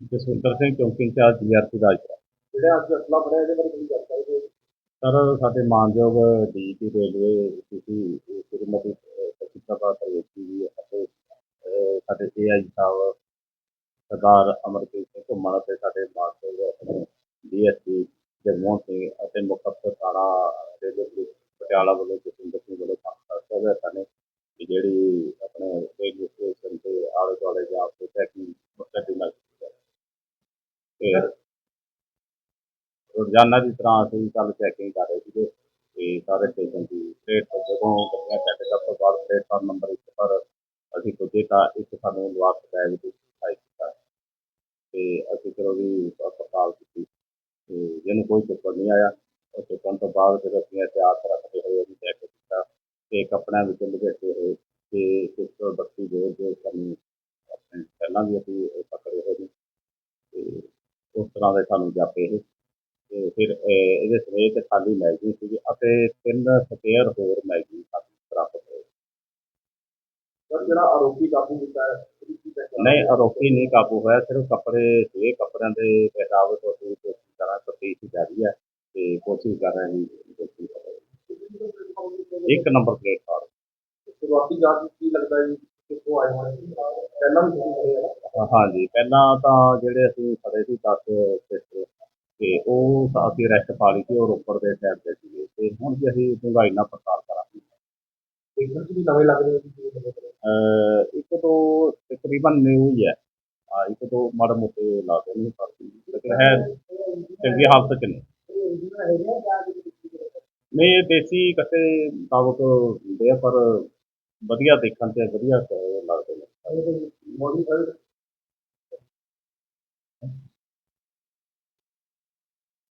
ਜਸਵਿੰਦਰ ਸਿੰਘ ਚੌਂਕੀ incharge GRP Rajpura ਜਿਹੜਾ ਅੱਜ ਅਸਲਾ ਫੜਿਆ ਇਹਦੇ ਬਾਰੇ ਦੱਸ ਸਕਦੇ ਹੋ? ਸਰ ਸਾਡੇ ਮਾਨਯੋਗ ਡੀਜੀ ਰੇਲਵੇ ਤੁਸੀਂ ਸ਼੍ਰੀਮਤੀ ਸਤਿਤਾ ਸਰਵੇਤੀ ਜੀ ਅਤੇ ਸਾਡੇ ਏਆਈ ਸਾਹਿਬ ਸਰਦਾਰ ਅਮਰਪ੍ਰੀਤ ਸਿੰਘ ਘੁੰਮਣ ਅਤੇ ਸਾਡੇ ਮਾਨਯੋਗ ਆਪਣੇ ਡੀਐਸਪੀ ਜਗਮੋਹਨ ਸਿੰਘ ਅਤੇ ਮੁੱਖ ਅਫਸਰ ਥਾਣਾ ਰੇਲਵੇ ਪਟਿਆਲਾ ਵੱਲੋਂ ਜਸਵਿੰਦਰ ਸਿੰਘ ਵੱਲੋਂ ਕੰਮ ਕਰਦਾ ਹੋਇਆ ਸਾਨੂੰ ਕਿ ਜਿਹੜੀ ਆਪਣੇ ਰੇਲਵੇ ਸਟੇਸ਼ਨ ਤੇ ਆਲੇ ਦੁਆਲੇ ਜਾ ਕੇ ਚੈਕਿੰਗ ਮੁਕੱਦਮੇ ਨਾਲ ਕੀਤੀ ਜਾਵੇ। ਫਿਰ ਰੋਜ਼ਾਨਾ ਦੀ ਤਰ੍ਹਾਂ ਅਸੀਂ ਕੱਲ ਚੈਕਿੰਗ ਕਰ ਰਹੇ ਸੀਗੇ ਤੇ ਸਾਰੇ ਸਟੇਸ਼ਨ ਦੀ ਪਲੇਟ ਜਦੋਂ ਗੱਡੀਆਂ ਚੈੱਕ ਕਰਨ ਤੋਂ ਬਾਅਦ ਪਲੇਟਫਾਰਮ ਨੰਬਰ 1 ਪਰ ਅਸੀਂ ਪੁੱਜੇ ਤਾਂ ਇੱਕ ਸਾਨੂੰ ਨਿਵਾਸ ਬੈਗ ਦੀ ਦਿਖਾਈ ਦਿੱਤਾ ਤੇ ਅਸੀਂ ਫਿਰ ਉਹਦੀ ਪੜਤਾਲ ਕੀਤੀ ਤੇ ਜਿਹਨੂੰ ਕੋਈ ਚੁੱਕਣ ਨਹੀਂ ਆਇਆ, ਉਹ ਚੁੱਕਣ ਤੋਂ ਬਾਅਦ ਫਿਰ ਅਸੀਂ ਇਤਿਹਾਸ ਰੱਖਦੇ ਹੋਏ ਉਹਨੂੰ ਚੈੱਕ ਕੀਤਾ ਤੇ ਕੱਪੜਿਆਂ ਵਿੱਚ ਲਪੇਟੇ ਹੋਏ ਤੇ 132 ਬੋਰ ਜੋ ਸਾਨੂੰ ਆਪਣੇ ਪਹਿਲਾਂ ਵੀ ਅਸੀਂ ਇਹ ਪਕੜੇ ਹੋਏ ਨੇ। ਉਸ ਤਰ੍ਹਾਂ ਦੇ ਸਾਨੂੰ ਜਾਪੇ ਇਹ ਤੇ ਫਿਰ ਇਹਦੇ ਸਮੇਤ ਖਾਲੀ ਮੈਗਜ਼ੀਨ ਸੀਗੀ ਅਤੇ ਤਿੰਨ ਸਪੇਅਰ ਹੋਰ ਮੈਗਜ਼ੀਨ ਸਾਨੂੰ ਪ੍ਰਾਪਤ ਹੋਏ। ਸਰ ਜਿਹੜਾ ਆਰੋਪੀ ਕਾਬੂ ਕੀਤਾ ਨਹੀਂ ਆਰੋਪੀ ਨਹੀਂ ਕਾਬੂ ਹੋਇਆ ਸਿਰਫ ਕੱਪੜੇ ਸੀਗੇ ਕੱਪੜਿਆਂ ਦੇ ਪਹਿਰਾਵੇ ਤੋਂ ਅਸੀਂ ਕੋਸ਼ਿਸ਼ ਕਰ ਤਫਤੀਸ਼ ਜਾਰੀ ਹੈ ਤੇ ਕੋਸ਼ਿਸ਼ ਕਰ ਰਹੇ ਹਾਂ ਦੀ। ਇੱਕ ਨੰਬਰ ਪਲੇਟਫਾਰਮ। ਸ਼ੁਰੂਆਤੀ ਜਾਂਚ ਕੀ ਲੱਗਦਾ ਜੀ ਕਿੱਥੋਂ ਆਏ ਹੋਣੇ ਪਹਿਲਾਂ ਵੀ ਹਾਂਜੀ ਪਹਿਲਾਂ ਤਾਂ ਜਿਹੜੇ ਅਸੀਂ ਫੜੇ ਸੀ 10 ਸਿਸਟਰ ਤੇ ਉਹ ਤਾਂ ਅਸੀਂ ਅਰੈਸਟ ਪਾ ਲਈ ਸੀ ਉਹ ਰੋਪੜ ਦੇ ਸਾਈਡ ਤੇ ਸੀਗੇ। ਤੇ ਹੁਣ ਵੀ ਅਸੀਂ ਡੂੰਘਾਈ ਨਾਲ ਪੜਤਾਲ ਕਰਾਂਗੇ। ਚ ਵੀ ਨਵੇਂ ਲੱਗ ਰਹੇ। ਅਹ ਇੱਕ ਤੋਂ ਤਕਰੀਬਨ ਨਿਊ ਹੀ ਹੈ। ਆ ਇੱਕ ਤੋਂ ਮਾੜੇ ਮੋਟੇ ਲਾਦੇ ਨਹੀਂ ਪਰ ਲੇਕਿਨ ਹੈ ਚੰਗੀ ਹਾਲਤ ਚ ਨਹੀਂ ਇਹ ਦੇਸੀ ਕੱਟੇ ਮੁਤਾਬਕ ਆ ਪਰ ਵਧੀਆ ਦੇਖਣ ਤੇ ਵਧੀਆ ਲੱਗਦੇ ਨੇ। ਮੋਡੀਫਾਈਡ